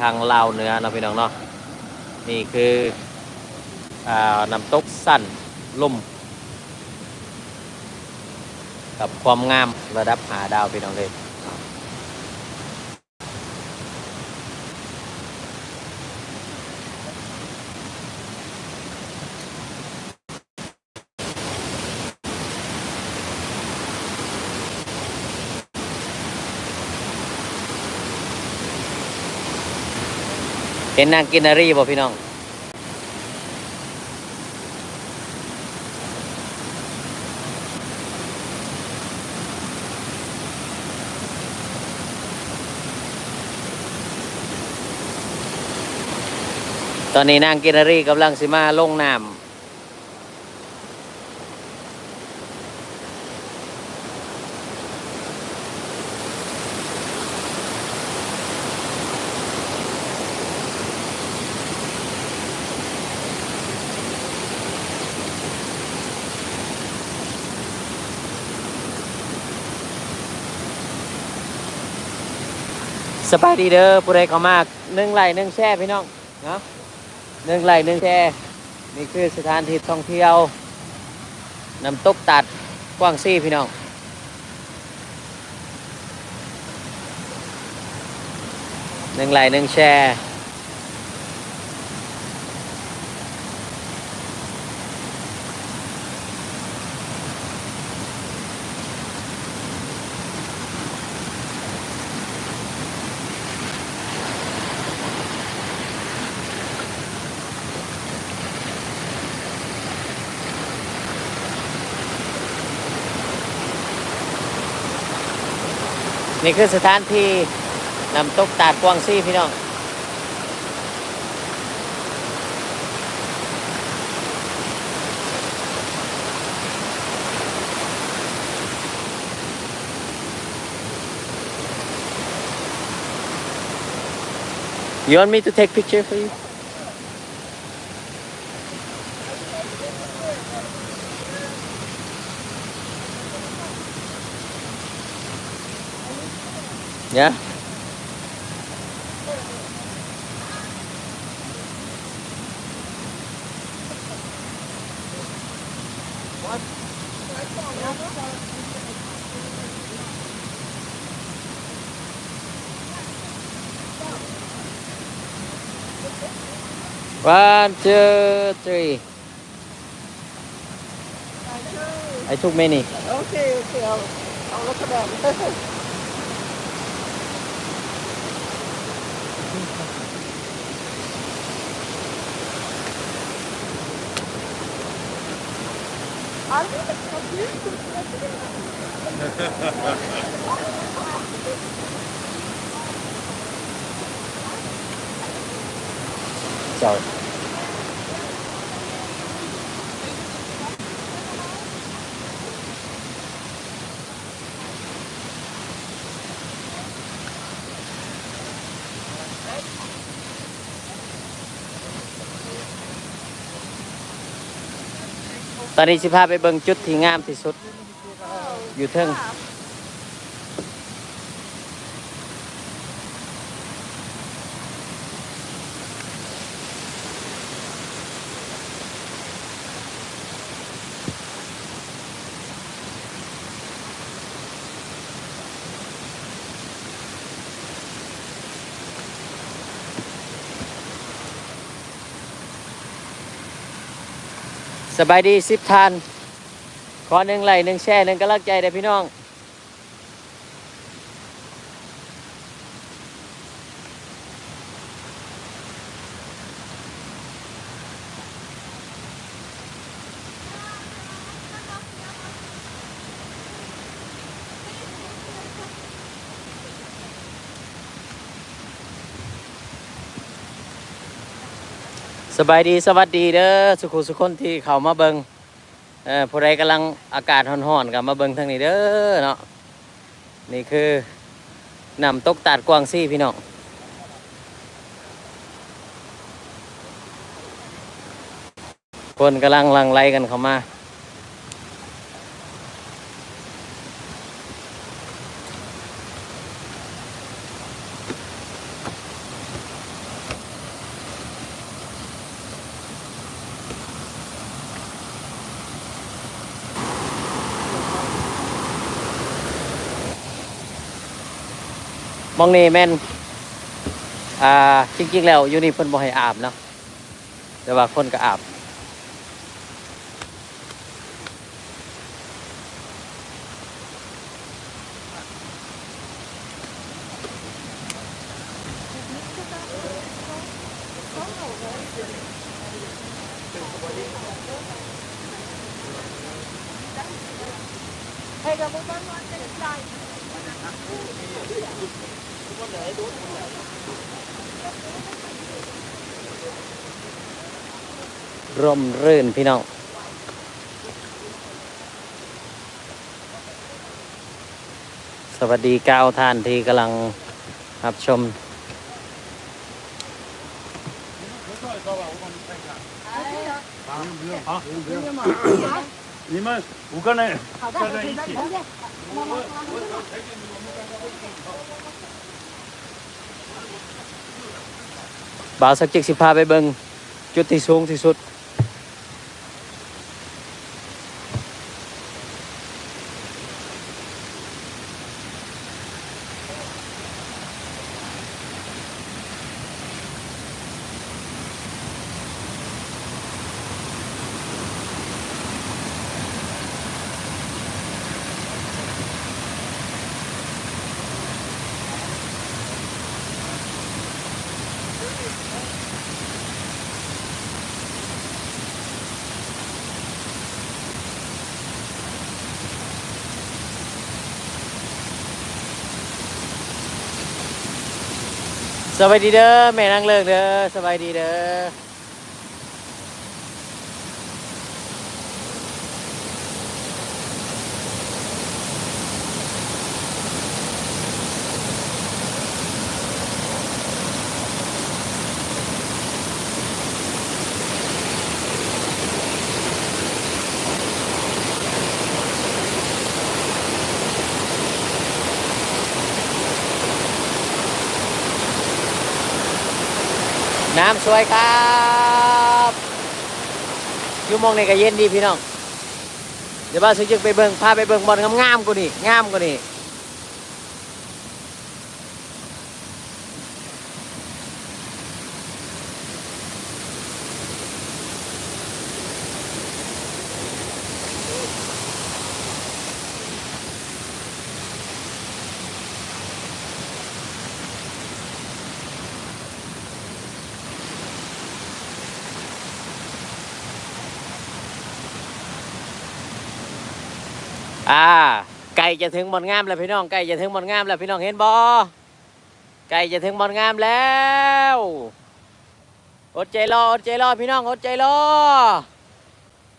ทางลาวเหนือเนาะพี่น้องเนาะนี่คืออ่าน้ำตกสั้นลุ่มกับความงามระดับหาดาวพี่น้องเลย เห็นนางกินนารีบ่พี่น้องตอนนี้นางกินนารีกำลังสิมาลงน้ำ สบายดีเด้อผู้ใดเข้ามาหนึ่งไหลหนึ่งแช่พี่น้องเนาะหนึ่งไหลหนึ่งแช่นี่คือสถานที่ท่องเที่ยวน้ำตกตัดกว้างซี่พี่น้องหนึ่งไหลหนึ่งแช่ นี่คือสถานที่นำตกตาดกวางซี่พี่น้อง You want me to take picture for you? Nhé One, two, three. I took many. Okay, okay, I'll, I'll look at them. Sorry. ตอนนี้สิพาไปเบิ่งจุดที่งามที่สุด อยู่เทิง สบายดีสิบทานขอหนึ่งไหลหนึ่งแช่หนึ่งกำลังใจเด้พี่น้อง สบายดีสวัสดีเด้อสุขุสุคนที่เข้ามาเบิงเออผู้ใดกำลังอากาศห่อนๆกับมาเบิงทางนี้เด้อเนาะนี่คือนำตกตาดกวางซี่พี่น้องคนกำลังลังไล่กันเข้ามา มองนี่แม่นอ่าจริงๆแล้วอยู่นี่เพิ่นบ่ให้อาบเนาะแต่ว่าคนก็อาบ Hey, double bun one minute flight. ร่มรื่นพี่น้อง สวัสดีก้าวท่านที่กำลังรับชม 你们五个人站在一起。 บ่าวสักจิกสิพาไปเบิงจุดที่สูงที่สุด สบายดีเด้อแม่นางเลิกเด้อสบายดีเด้อ น้ำสวยครับอยู่มองในก็เย็นดีพี่น้อง เดี๋ยวบ้าซื้อจึกไปเบิงพาไปเบิงบอลงามๆกูนี่งามกูนี่อ่าไก่ จะถึงบอลงามแล้วพี่น้องไก่จะถึงบอลงามแล้วพี่น้องเห็นบอไก่จะถึงบอลงามแล้วอดใจรออดใจรอพี่น้องอดใจรอ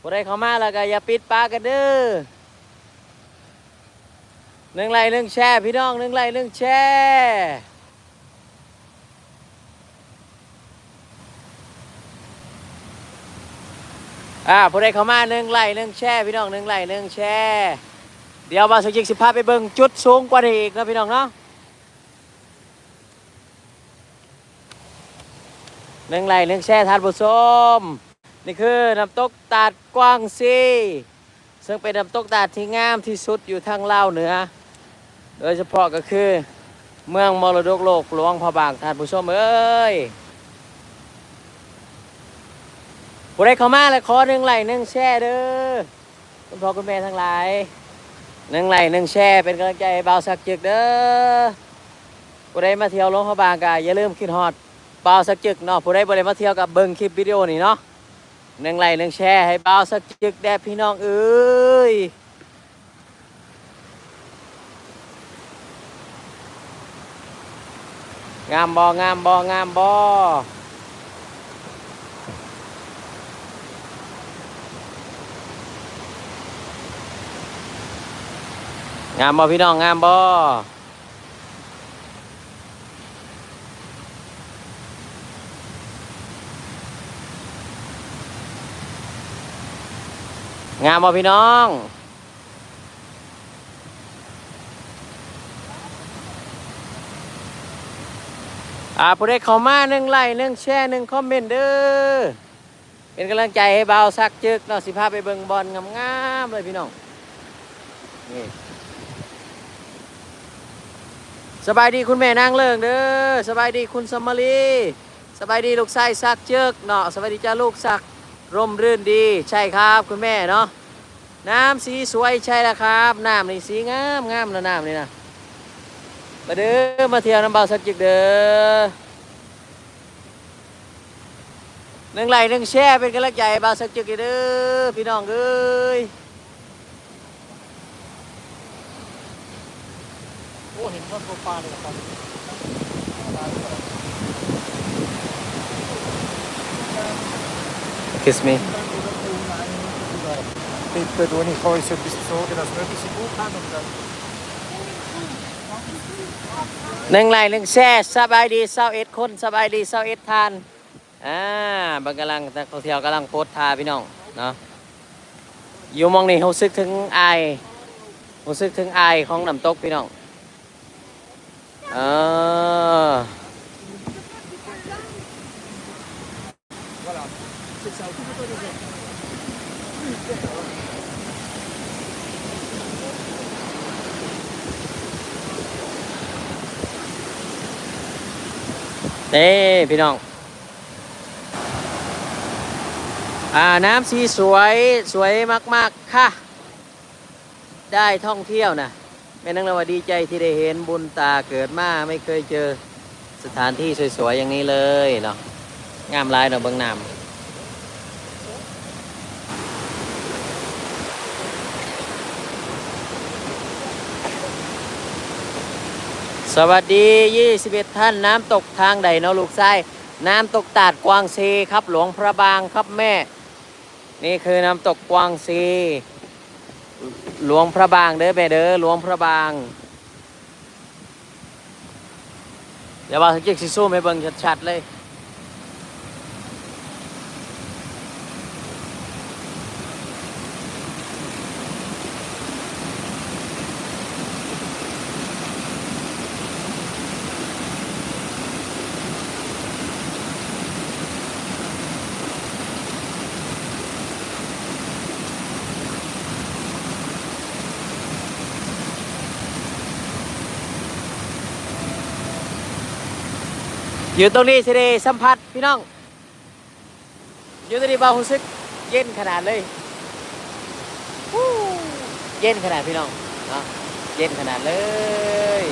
ผู้ใดเข้ามาแล้วก็อย่าปิดปากกันเด้อหนึ่งไลค์หนึ่งแชร์พี่น้องหนึ่งไลค์หนึ่งแชร์อ่าผู้ใดเข้ามาหนึ่งไลค์หนึ่งแชร์พี่น้องหนึ่งไลค์หนึ่งแชร์ เดี๋ยวมาสุจิกสิพาไปเบิ่งจุดสูงกว่านี้อีกนะพี่น้องเนาะหนึ่งไลหนึ่งแชร์ทานผู้ชมนี่คือน้ำตกตาดกว้างซีซึ่งเป็นน้ำตกตาดที่งามที่สุดอยู่ทางลาวเหนือ โดยเฉพาะก็คือเมืองมรดกโลกหลวงพระบางทานผู้ชมเอ้ยผู้ใดเข้ามาแล้วขอหนึ่งไลหนึ่งแชร์เด้อคุณพ่อคุณแม่ทั้งหลาย หนึ่งไลค์หนึ่งแชร์เป็นกำลังใจให้บ่าวสักจึกเด้อผู้ใดมาเที่ยวหลวงพระบางก็อย่าลืมคิดฮอดบ่าวสักจึกเนาะผู้ใดบ่ได้มาเที่ยวกับเบิ่งคลิปวิดีโอนี่เนาะหนึ่งไลค์หนึ่งแชร์ให้บ่าวสักจึกแด่พี่น้องเอ้ยงามบองามบองามบ งามบอพี่น้องงามบองามบอพี่น้องอ่าผู้ใดเข้ามาหนึ่งไลค์หนึ่งแชร์หนึ่งคอมเมนต์เด้อเป็นกำลังใจให้เบาวซักจึกเนาะสิพาไปเบิ่งบอลงามๆเลยพี่น้องนี่ สบายดีคุณแม่นางเลิงเด้อสบายดีคุณสมรีสบายดีลูกชายซักเจิกเนาะสบายดีจ้าลูกซักร่มรื่นดีใช่ครับคุณแม่เนาะน้ำสีสวยใช่แล้วครับน้ำนี่สีงามงามแล้วน้ำนี่นะมาเด้อมาเที่ยวน้ำเบาสักจิกเด้อหนึ่งไหลหนึ่งแช่เป็นกำลังใจเบาสักจิกเด้อพี่น้องเอ้ย อ้เห็นว่าปลาเลยครับคิสมี Titta då ni har ju sett frågorna som är i sin bok här. หนึ่งไหลหนึ่งแช่สบายดีเศร้าเอ็ดคนสบายดีเศร้าเอ็ดทานอ่าบางกำลังนักท่องเที่ยวกำลังโพสทาพี่น้องเนาะอยู่มองนี่รู้สึกถึงไอายรู้สึกถึงไอของน้ำตกพี่น้อง เออนี่พี่น้อง อ่า น้ำสีสวย สวยมาก ๆ ค่ะ ได้ท่องเที่ยวนะ แม่นังนวดีใจที่ได้เห็นบุญตาเกิดมาไม่เคยเจอสถานที่สวยๆอย่างนี้เลยเนาะงามลายเนาะเบื้องนำสวัสดี 21 ท่านน้ำตกทางใดเนาะลูกไส้น้ำตกตาดกวางซีครับหลวงพระบางครับแม่ นี่คือน้ำตกกวางซี หลวงพระบางเด้อแม่เด้อหลวงพระบางเดี๋ยวว่าสักจิกสิสู้ไม่เบิ่งชัดๆเลย อยู่ตรงนี้สิได้สัมผัสพี่น้อง อยู่ตรงนี้บ่าวรู้สึกเย็นขนาดเลยเย็นขนาดพี่น้องเนาะเย็นขนาดเลย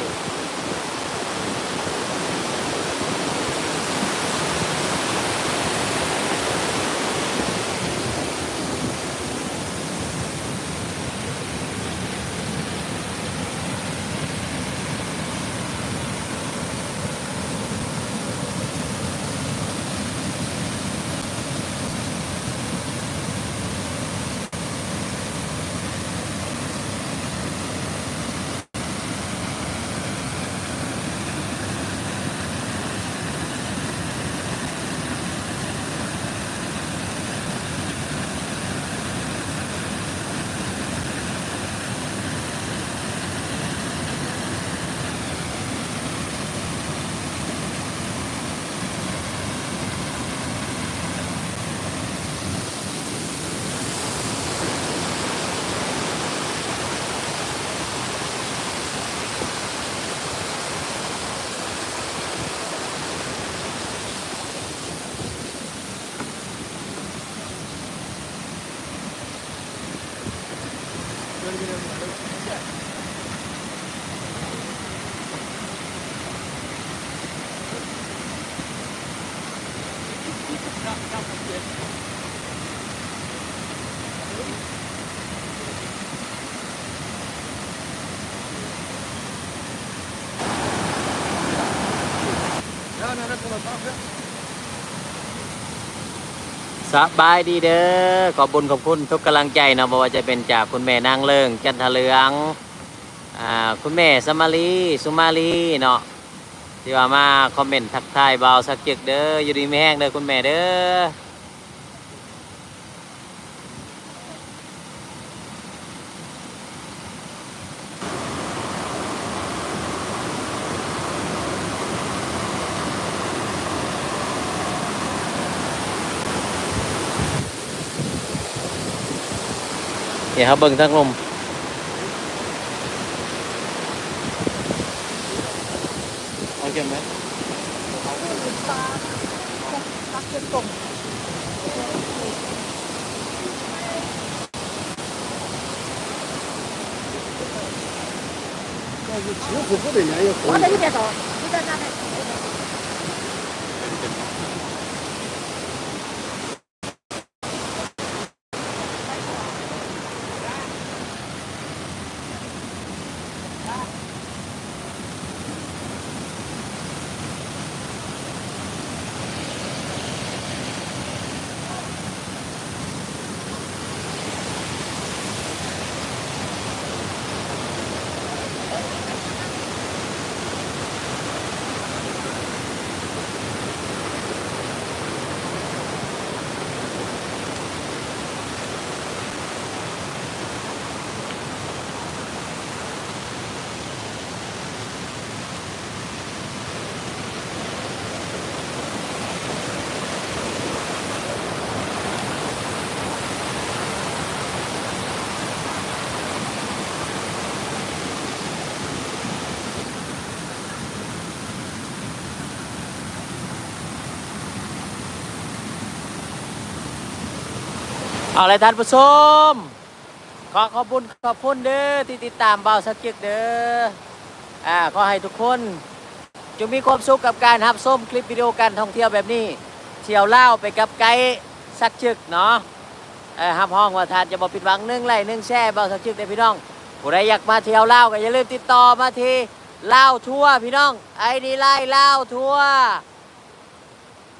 Ja, nou, dat kan ook af, สบายดีเด้อขอบบุญขอบคุณทุกกำลังใจเนาะบ่ว่าจะเป็นจากคุณแม่นางเลิงจันทะเลืองอ่าคุณแม่สมาลีสุมาลีเนาะที่ว่ามาคอมเมนต์ทักทายเบาสักจึกเด้ออยู่ดีไม่แห้งเด้อคุณแม่เด้อ อย่าเบิ่งทั้งลมเอาเก็บไหมปักเก็บกลม我这一边走，你在那边。 เอาเลยท่านผู้ชม ขอขอบคุณขอบคุณเด้อที่ติดตามเบาสักจิกเด้ออ่าขอให้ทุกคนจงมีความสุขกับการรับชมคลิปวิดีโอการท่องเที่ยวแบบนี้ เที่ยวเล่าไปกับไกด์สักจึกเนาะเออฮับห้องว่าทานจะบอกผิดหวังนึ่งไรนึ่งแช่เบาสักจึกเด้อพี่น้องผู้ใดอยากมาเที่ยวเล่าก็อย่าลืมติดต่อมาที่เล่าทั่วพี่น้องไอดีไล่เล่าทั่ว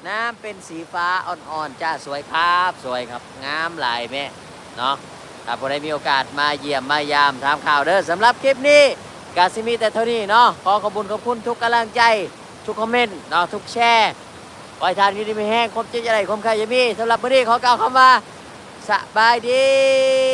น้ำเป็นสีฟ้าอ่อนๆจ้าสวยครับสวยครับงามหลายแม่เนาะถ้าผู้ใดมีโอกาสมาเยี่ยมมายามถามข่าวเด้อสำหรับคลิปนี้กาซิมีแต่เท่านี้เนาะขอขอบคุณขอบคุณทุกกำลังใจ ทุกคอมเมนต์เนาะทุกแชร์ไว้ทานกินดีไม่แห้งครบเจ๊จะได้คมใครจะมีสำหรับวันนี้ขอกล่าวคำว่าสบายดี